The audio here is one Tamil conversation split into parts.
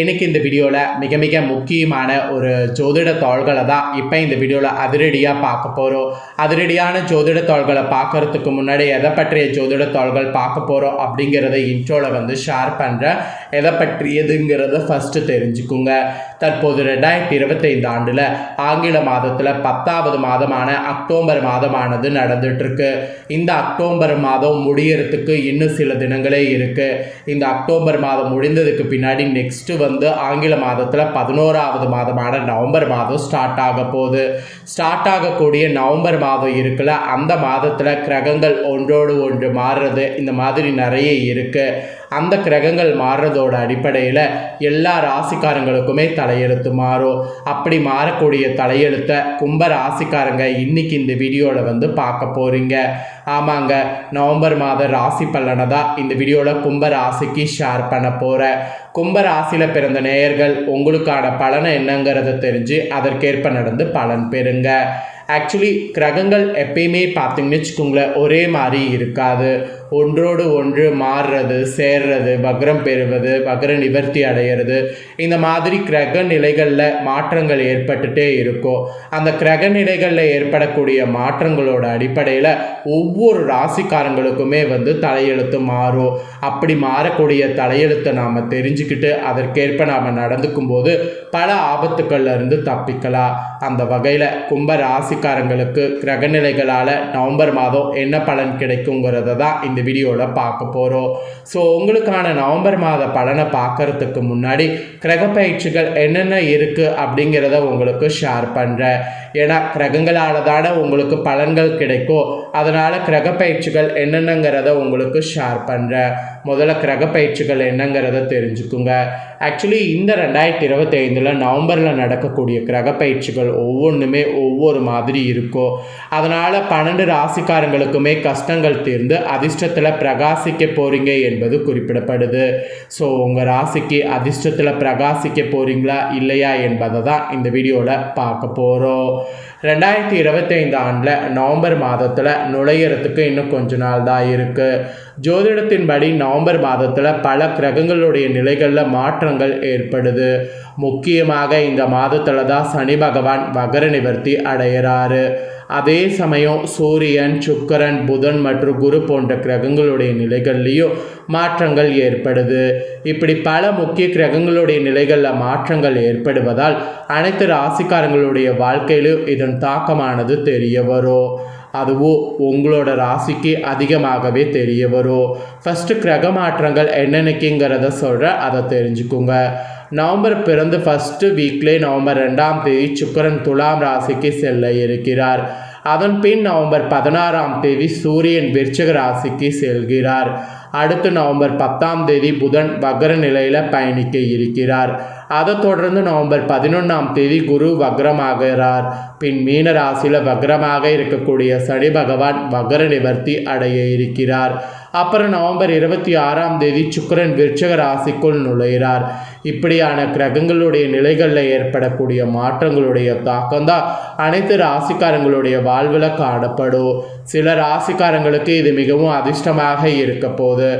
இன்னைக்கு இந்த வீடியோவில் மிக மிக முக்கியமான ஒரு ஜோதிட தாள்களை தான் இப்போ இந்த வீடியோவில் அதிரடியாக பார்க்க போகிறோம் அதிரடியான ஜோதிட தாள்களை பார்க்கறதுக்கு முன்னாடி எதை பற்றிய ஜோதிட தாள்கள் பார்க்க போகிறோம் அப்படிங்கிறத இன்ட்ரோவில் வந்து ஷேர் பண்ணுறேன் எதை பற்றியதுங்கிறத ஃபஸ்ட்டு தெரிஞ்சுக்குங்க. தற்போது ரெண்டாயிரத்தி இருபத்தைந்து ஆண்டில் ஆங்கில மாதத்தில் பத்தாவது மாதமான அக்டோபர் மாதமானது நடந்துட்டுருக்கு. இந்த அக்டோபர் மாதம் முடியறதுக்கு இன்னும் சில தினங்களே இருக்குது இந்த அக்டோபர் மாதம் முடிந்ததுக்கு பின்னாடி நெக்ஸ்ட்டு வந்து ஆங்கில மாதத்தில் பதினோராவது மாதமான நவம்பர் மாதம் ஸ்டார்ட் ஆக போகுது. ஸ்டார்ட் ஆகக்கூடிய நவம்பர் மாதம் இருக்குல்ல அந்த மாதத்தில் கிரகங்கள் ஒன்றோடு ஒன்று மாறுறது இந்த மாதிரி நிறைய இருக்குது அந்த கிரகங்கள் மாறுறதோட அடிப்படையில் எல்லா ராசிக்காரங்களுக்குமே தலையெழுத்து மாறும். அப்படி மாறக்கூடிய தலையெழுத்தை கும்ப ராசிக்காரங்க இன்னைக்கு இந்த வீடியோவில் வந்து பார்க்க போகிறீங்க ஆமாங்க நவம்பர் மாத ராசி பலனை தான் இந்த வீடியோவில் கும்ப ராசிக்கு ஷேர் பண்ண போகிறேன் கும்ப ராசியில் பிறந்த நேயர்கள் உங்களுக்கான பலனை என்னங்கிறத தெரிஞ்சு அதற்கேற்ப நடந்து பலன் பெறுங்க. ஆக்சுவலி கிரகங்கள் எப்பயுமே பார்த்தீங்கன்னு வச்சுக்கோங்களேன் ஒரே மாதிரி இருக்காது. ஒன்றோடு ஒன்று மாறுறது சேர்றது வக்ரம் பெறுவது வக்ர நிவர்த்தி அடையிறது. இந்த மாதிரி கிரக நிலைகளில் மாற்றங்கள் ஏற்பட்டுட்டே இருக்கும் அந்த கிரக நிலைகளில் ஏற்படக்கூடிய மாற்றங்களோட அடிப்படையில் ஒவ்வொரு ராசிக்காரங்களுக்குமே வந்து தலையெழுத்து மாறும். அப்படி மாறக்கூடிய தலையெழுத்தை நாம் தெரிஞ்சுக்கிட்டு அதற்கேற்ப நாம் நடந்துக்கும் போது பல ஆபத்துக்கள்லேருந்து தப்பிக்கலாம். அந்த வகையில் கும்ப ராசிக்காரங்களுக்கு கிரகநிலைகளால் நவம்பர் மாதம் என்ன பலன் கிடைக்குங்கிறத தான் இந்த வீடியோவில் பார்க்க போகிறோம் ஸோ உங்களுக்கான நவம்பர் மாத பலனை பார்க்கறதுக்கு முன்னாடி கிரக பயிற்சிகள் என்னென்ன இருக்குது அப்படிங்கிறத உங்களுக்கு ஷேர் பண்ணுறேன் ஏன்னா கிரகங்களால் தானே உங்களுக்கு பலன்கள் கிடைக்கும். அதனால் கிரக பயிற்சிகள் என்னென்னங்கிறத உங்களுக்கு ஷேர் பண்ணுறேன் முதல்ல கிரக பயிற்சிகள் என்னங்கிறத தெரிஞ்சுக்குங்க. ஆக்சுவலி இந்த ரெண்டாயிரத்தி இருபத்தி ஐந்தில் நவம்பரில் நடக்கக்கூடிய கிரக பயிற்சிகள் ஒவ்வொன்றுமே ஒவ்வொரு மாதிரி இருக்கும். அதனால் பன்னெண்டு ராசிக்காரங்களுக்குமே கஷ்டங்கள் தீர்ந்து அதிர்ஷ்டத்தில் பிரகாசிக்க போகிறீங்க என்பது குறிப்பிடப்படுது. ஸோ உங்கள் ராசிக்கு அதிர்ஷ்டத்தில் பிரகாசிக்க போகிறீங்களா இல்லையா என்பதை தான் இந்த வீடியோவில் பார்க்க போகிறோம் ரெண்டாயிரத்தி இருபத்தைந்து ஆண்டில் நவம்பர் மாதத்தில் நுழையிறதுக்கு இன்னும் கொஞ்ச நாள் தான் இருக்குது ஜோதிடத்தின்படி நவம்பர் மாதத்தில் பல கிரகங்களுடைய நிலைகளில் மாற்றங்கள் ஏற்படுது. முக்கியமாக இந்த மாதத்தில் தான் சனி பகவான் மகர நிவர்த்தி அடையிறாரு. அதே சமயம் சூரியன் சுக்கரன் புதன் மற்றும் குரு போன்ற கிரகங்களுடைய நிலைகள்லேயும் மாற்றங்கள் ஏற்படுது. இப்படி பல முக்கிய கிரகங்களுடைய நிலைகளில் மாற்றங்கள் ஏற்படுவதால் அனைத்து ராசிக்காரங்களுடைய வாழ்க்கையிலும் இதன் தாக்கமானது தெரிய வரும். அதுவும் உங்களோட ராசிக்கு அதிகமாகவே தெரிய வரும். ஃபஸ்ட்டு கிரக மாற்றங்கள் என்னென்னக்குங்கிறத சொல்கிறேன் அதை தெரிஞ்சுக்கோங்க. நவம்பர் பிறந்து ஃபஸ்ட்டு வீக்லேயே நவம்பர் ரெண்டாம் தேதி சுக்கரன் துலாம் ராசிக்கு செல்ல இருக்கிறார். அதன் பின் நவம்பர் பதினாறாம் தேதி சூரியன் விருச்சக ராசிக்கு செல்கிறார். அடுத்து நவம்பர் பத்தாம் தேதி புதன் வக்ர நிலையில் பயணிக்க இருக்கிறார். அதைத் தொடர்ந்து நவம்பர் பதினொன்றாம் தேதி குரு வக்ரமாகிறார். பின் மீன ராசியில் வக்ரமாக இருக்கக்கூடிய சனி பகவான் வக்ர நிவர்த்தி அடைய இருக்கிறார். அப்புறம் நவம்பர் இருபத்தி ஆறாம் தேதி சுக்கரன் விருட்சக ராசிக்குள் நுழைகிறார். இப்படியான கிரகங்களுடைய நிலைகளில் ஏற்படக்கூடிய மாற்றங்களுடைய தாக்கம்தான் அனைத்து ராசிக்காரங்களுடைய வாழ்வில் காணப்படும். சில ராசிக்காரங்களுக்கு இது மிகவும் அதிர்ஷ்டமாக இருக்க போகுது.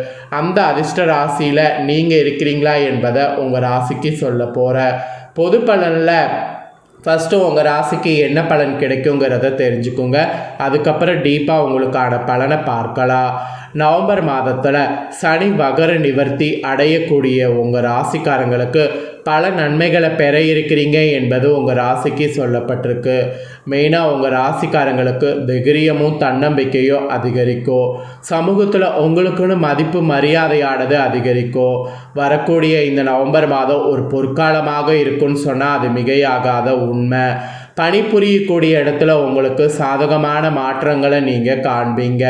அந்த அதிர்ஷ்ட ராசியில் நீங்கள் இருக்கிறீங்களா என்பதை உங்கள் ராசிக்கு சொல்ல போகிற பொது பலனில் ஃபஸ்ட்டு உங்கள் ராசிக்கு என்ன பலன் கிடைக்குங்கிறத தெரிஞ்சுக்கோங்க. அதுக்கப்புறம் டீப்பாக உங்களுக்கான பலனை பார்க்கலாம். நவம்பர் மாதத்தில் சனி வகர நிவர்த்தி அடையக்கூடிய உங்கள் ராசிக்காரங்களுக்கு பல நன்மைகளை பெற இருக்கிறீங்க என்பது உங்கள் ராசிக்கு சொல்லப்பட்டிருக்கு. மெயினாக உங்கள் ராசிக்காரங்களுக்கு தைரியமும் தன்னம்பிக்கையும் அதிகரிக்கும் சமூகத்தில் உங்களுக்குன்னு மதிப்பு மரியாதையானது அதிகரிக்கும் வரக்கூடிய இந்த நவம்பர் மாதம் ஒரு பொற்காலமாக இருக்குன்னு சொன்னால் அது மிகையாகாத உண்மை. பணிபுரியக்கூடிய இடத்துல உங்களுக்கு சாதகமான மாற்றங்களை நீங்கள் காண்பீங்க.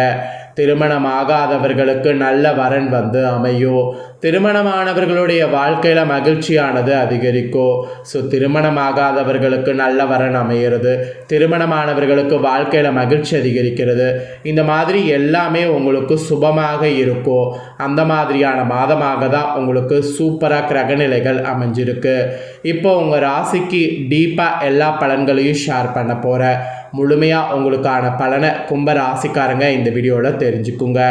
திருமணமாகாதவர்களுக்கு நல்ல வரன் வந்து அமையும் திருமணமானவர்களுடைய வாழ்க்கையில் மகிழ்ச்சியானது அதிகரிக்கும் ஸோ திருமணமாகாதவர்களுக்கு நல்ல வரன் அமைகிறது திருமணமானவர்களுக்கு வாழ்க்கையில் மகிழ்ச்சி அதிகரிக்கிறது இந்த மாதிரி எல்லாமே உங்களுக்கு சுபமாக இருக்கும் அந்த மாதிரியான மாதமாக தான் உங்களுக்கு சூப்பராக கிரகநிலைகள் அமைஞ்சிருக்கு. இப்போ உங்கள் ராசிக்கு டீப்பாக எல்லா பலன்களையும் ஷேர் பண்ண போகிறேன் முழுமையாக உங்களுக்கான பலனை கும்ப ராசிக்காரங்க இந்த வீடியோவில் தெரிஞ்சுக்குங்க.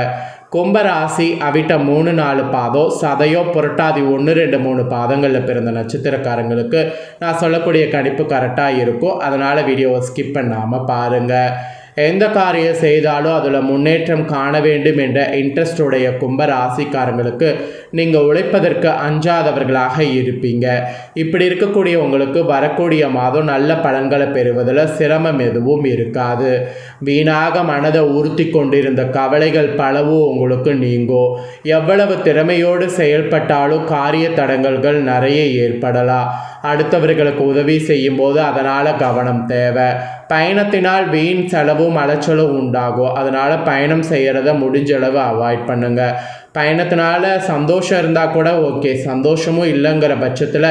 கும்பராசி அவிட்ட மூணு நாலு பாதம் சதையோ புரட்டாதி ஒன்று ரெண்டு மூணு பாதங்களில் பிறந்த நட்சத்திரக்காரங்களுக்கு நான் சொல்லக்கூடிய கணிப்பு கரெக்டாக இருக்கும். அதனால் வீடியோவை ஸ்கிப் பண்ணாமல் பாருங்கள் எந்த காரியம் செய்தாலும் அதில் முன்னேற்றம் காண வேண்டும் என்ற இன்ட்ரெஸ்டுடைய கும்ப ராசிக்காரங்களுக்கு நீங்கள் உழைப்பதற்கு அஞ்சாதவர்களாக இருப்பீங்க. இப்படி இருக்கக்கூடிய உங்களுக்கு வரக்கூடிய மாதம் நல்ல பலன்களை பெறுவதில் சிரமம் எதுவும் இருக்காது. வீணாக மனதை உறுத்தி கொண்டிருந்த கவலைகள் பலவும் உங்களுக்கு நீங்கும். எவ்வளவு திறமையோடு செயல்பட்டாலும் காரிய தடங்கல்கள் நிறைய ஏற்படலாம். அடுத்தவர்களுக்கு உதவி செய்யும் போது அதனால் கவனம் தேவை. பயணத்தினால் வீண் செலவும் அலைச்சலும் உண்டாகும். அதனால் பயணம் செய்கிறத முடிஞ்சளவு அவாய்ட் பண்ணுங்கள் பயணத்தினால சந்தோஷம் இருந்தால் கூட ஓகே. சந்தோஷமும் இல்லைங்கிற பட்சத்தில்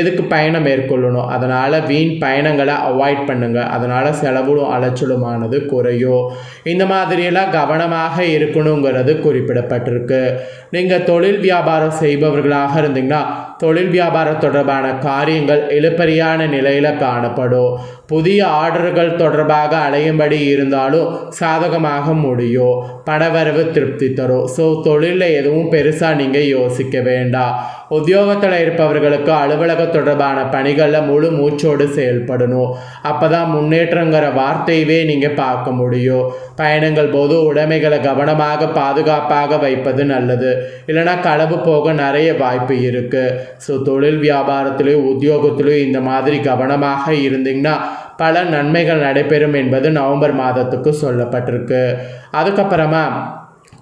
எதுக்கு பயணம் மேற்கொள்ளணும்? அதனால் வீண் பயணங்களை அவாய்ட் பண்ணுங்கள் அதனால் செலவும் அலைச்சலுமானது குறையும். இந்த மாதிரியெல்லாம் கவனமாக இருக்கணுங்கிறது குறிப்பிடப்பட்டிருக்கு. நீங்கள் தொழில் வியாபாரம் செய்பவர்களாக இருந்தீங்கன்னா தொழில் வியாபாரம் தொடர்பான காரியங்கள் இழுப்பறியான நிலையில் காணப்படும். புதிய ஆர்டர்கள் தொடர்பாக அலையும்படி இருந்தாலும் சாதகமாக முடியும் பணவரவு திருப்தி தரும் ஸோ தொழிலில் எதுவும் பெருசாக நீங்கள் யோசிக்க வேண்டாம் உத்தியோகத்தில் இருப்பவர்களுக்கு அலுவலக தொடர்பான பணிகளில் முழு மூச்சோடு செயல்படணும். அப்போ தான் முன்னேற்றங்கிற வார்த்தையவே நீங்கள் பார்க்க முடியும். பயணங்கள் போது உடைமைகளை கவனமாக பாதுகாப்பாக வைப்பது நல்லது. இல்லைனா களவு போக நிறைய வாய்ப்பு இருக்குது ஸோ தொழில் வியாபாரத்திலையும் உத்தியோகத்திலையும் இந்த மாதிரி கவனமாக இருந்தீங்கன்னா பல நன்மைகள் நடைபெறும் என்பது நவம்பர் மாதத்துக்கு சொல்லப்பட்டிருக்கு. அதுக்கப்புறமா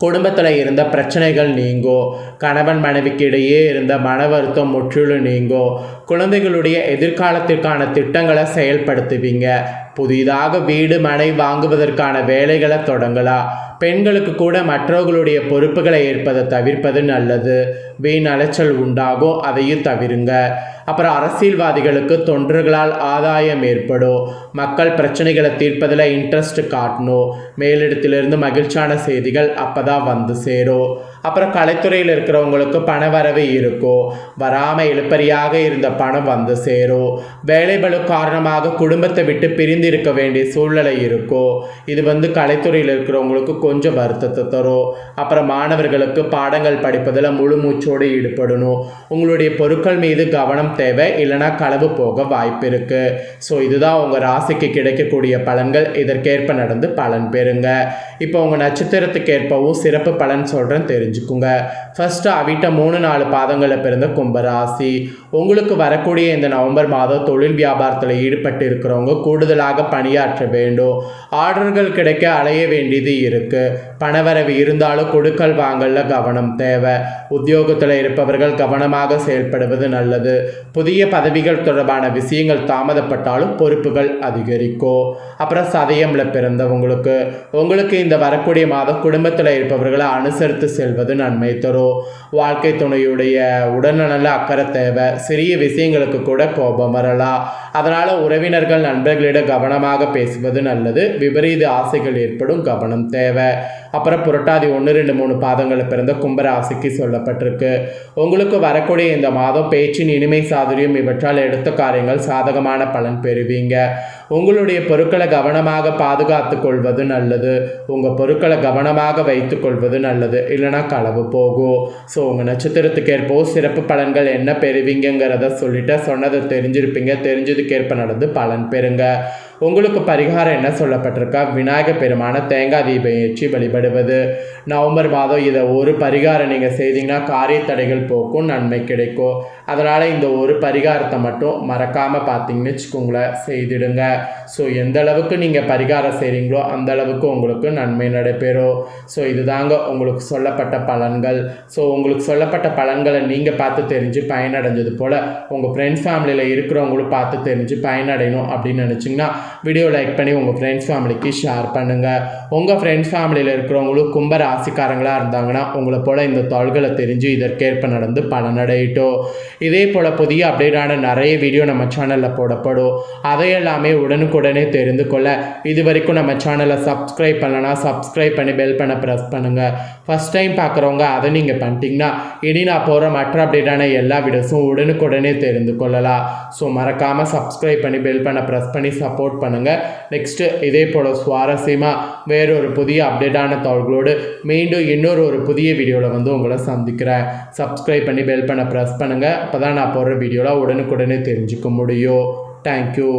குடும்பத்தில் இருந்த பிரச்சனைகள் நீங்கும் கணவன் மனைவிக்கு இடையே இருந்த மன வருத்தம் முற்றிலும் நீங்கும் குழந்தைகளுடைய எதிர்காலத்திற்கான திட்டங்களை செயல்படுத்துவீங்க. புதிதாக வீடு மனை வாங்குவதற்கான வேலைகளை தொடங்கலாம் பெண்களுக்கு கூட மற்றவர்களுடைய பொறுப்புகளை ஏற்பதை தவிர்ப்பது நல்லது. வீண் அலைச்சல் உண்டாகும் அதையும் தவிருங்க. அப்புறம் அரசியல்வாதிகளுக்கு தொண்டர்களால் ஆதாயம் ஏற்படும். மக்கள் பிரச்சனைகளை தீர்ப்பதில் இன்ட்ரெஸ்ட் காட்டணும். மேலிடத்திலிருந்து மகிழ்ச்சியான செய்திகள் அப்போ தான் வந்து சேரும். அப்புறம் கலைத்துறையில் இருக்கிறவங்களுக்கு பண வரவு இருக்கும் வராமல் இழுப்பறியாக இருந்த பணம் வந்து சேரும் வேலைபளு காரணமாக குடும்பத்தை விட்டு பிரிந்து இருக்க வேண்டிய சூழ்நிலை இருக்கும் இது வந்து கலைத்துறையில் இருக்கிறவங்களுக்கு கொஞ்சம் வருத்தத்தை தரும் அப்புறம் மாணவர்களுக்கு பாடங்கள் படிப்பதில் முழு மூச்சோடு ஈடுபடணும் உங்களுடைய பொருட்கள் மீது கவனம் தேவை இல்லைனா களவு போக வாய்ப்பு இருக்குது ஸோ இதுதான் உங்கள் ராசிக்கு கிடைக்கக்கூடிய பலன்கள். இதற்கேற்ப நடந்து பலன் பெறுங்க. இப்போ உங்கள் நட்சத்திரத்துக்கேற்பவும் சிறப்பு பலன் சொல்கிறேன் தெரிஞ்சு தெரிஞ்சுக்குங்க. ஃபஸ்ட்டு அவிட்ட மூணு நாலு பாதங்களில் பிறந்த கும்பராசி. உங்களுக்கு வரக்கூடிய இந்த நவம்பர் மாதம் தொழில் வியாபாரத்தில் ஈடுபட்டு இருக்கிறவங்க கூடுதலாக பணியாற்ற வேண்டும். ஆர்டர்கள் கிடைக்க அலைய வேண்டியது இருக்குது பணவரவு இருந்தாலும் கொடுக்கல் வாங்கல கவனம் தேவை. உத்தியோகத்தில் இருப்பவர்கள் கவனமாக செயல்படுவது நல்லது. புதிய பதவிகள் தொடர்பான விஷயங்கள் தாமதப்பட்டாலும் பொறுப்புகள் அதிகரிக்கும். அப்புறம் சதயமில் பிறந்தவங்களுக்கு. உங்களுக்கு இந்த வரக்கூடிய மாதம் குடும்பத்தில் இருப்பவர்களை அனுசரித்து செல்வது நன்மை தரும். வாழ்க்கை துணையுடைய உடல்நல அக்கறை தேவை. சிறிய விஷயங்களுக்கு கூட கோபம் வரலாம். அதனால் உறவினர்கள் நண்பர்களிடம் கவனமாக பேசுவது நல்லது. விபரீத ஆசைகள் ஏற்படும் கவனம் தேவை. அப்புறம் புரட்டாதி ஒன்று ரெண்டு மூணு பாதங்களில் பிறந்த கும்பராசிக்கு சொல்லப்பட்டிருக்கு. உங்களுக்கு வரக்கூடிய இந்த மாதம் பேச்சின் இனிமை சாதுரியம் இவற்றால் எடுத்த காரியங்கள் சாதகமான பலன் பெறுவீங்க. உங்களுடைய பொருட்களை கவனமாக பாதுகாத்து கொள்வது நல்லது. உங்கள் பொருட்களை கவனமாக வைத்து கொள்வது நல்லது. இல்லைனா களவு போகும். ஸோ உங்கள் நட்சத்திரத்துக்கு ஏற்போ சிறப்பு பலன்கள் என்ன பெறுவீங்கங்கிறத சொல்லிட்டு சொன்னதை தெரிஞ்சிருப்பீங்க. தெரிஞ்சதுக்கேற்ப நடந்து பலன் பெறுங்க. உங்களுக்கு பரிகாரம் என்ன சொல்லப்பட்டிருக்கா? விநாயகர் பெருமான தேங்காய் தீபம் ஏற்றி வழிபடுவது. நவம்பர் மாதம் இதை ஒரு பரிகாரம் நீங்கள் செய்தீங்கன்னா காரிய தடைகள் போக்கும் நன்மை கிடைக்கும். அதனால் இந்த ஒரு பரிகாரத்தை மட்டும் மறக்காமல் பார்த்தீங்கன்னு வச்சுக்கோங்களேன் செய்திடுங்க. ஸோ எந்த அளவுக்கு நீங்கள் பரிகாரம் செய்கிறீங்களோ அந்த அளவுக்கு உங்களுக்கு நன்மை நடைபெறும். ஸோ இதுதாங்க உங்களுக்கு சொல்லப்பட்ட பலன்கள். ஸோ உங்களுக்கு சொல்லப்பட்ட பலன்களை நீங்கள் பார்த்து தெரிஞ்சு பயனடைஞ்சது போல் உங்கள் ஃப்ரெண்ட்ஸ் ஃபேமிலியில் இருக்கிறவங்களும் பார்த்து தெரிஞ்சு பயனடையணும் அப்படின்னு நினச்சிங்கன்னா வீடியோ லைக் பண்ணி உங்கள் ஃப்ரெண்ட்ஸ் ஃபேமிலிக்கு ஷேர் பண்ணுங்கள் உங்கள் ஃப்ரெண்ட்ஸ் ஃபேமிலியில் இருக்கிறவங்களும் கும்ப ராசிக்காரங்களாக இருந்தாங்கன்னா உங்களை போல் இந்த தாள்களை தெரிஞ்சு இதற்கேற்ப நடந்து பலனடையிட்டோம். இதே போல் புதிய அப்டேட்டான நிறைய வீடியோ நம்ம சேனலில் போடப்படும். அதையெல்லாமே உடனுக்குடனே தெரிந்து கொள்ள இது வரைக்கும் நம்ம சேனலை சப்ஸ்கிரைப் பண்ணலன்னா சப்ஸ்கிரைப் பண்ணி பெல் பண்ண ப்ரெஸ் பண்ணுங்கள் ஃபஸ்ட் டைம் பார்க்குறவங்க அதை நீங்கள் பண்ணிட்டீங்கன்னா இனி நான் போகிற மற்ற அப்டேட்டான எல்லா வீடியோஸும் உடனுக்குடனே தெரிந்து கொள்ளலாம். ஸோ மறக்காமல் சப்ஸ்கிரைப் பண்ணி பெல் பண்ண ப்ரெஸ் பண்ணி சப்போர்ட் பண்ணுங்கள் நெக்ஸ்ட்டு இதே போல் சுவாரஸ்யமாக வேறொரு புதிய அப்டேட்டான தகவல்களோடு மீண்டும் இன்னொரு ஒரு புதிய வீடியோவில் வந்து உங்களை சந்திக்கிறேன். சப்ஸ்கிரைப் பண்ணி பெல் பண்ண ப்ரெஸ் பண்ணுங்கள் அப்போ தான் நான் போடுற வீடியோவில் உடனுக்குடனே தெரிஞ்சுக்க முடியும். தேங்க்யூ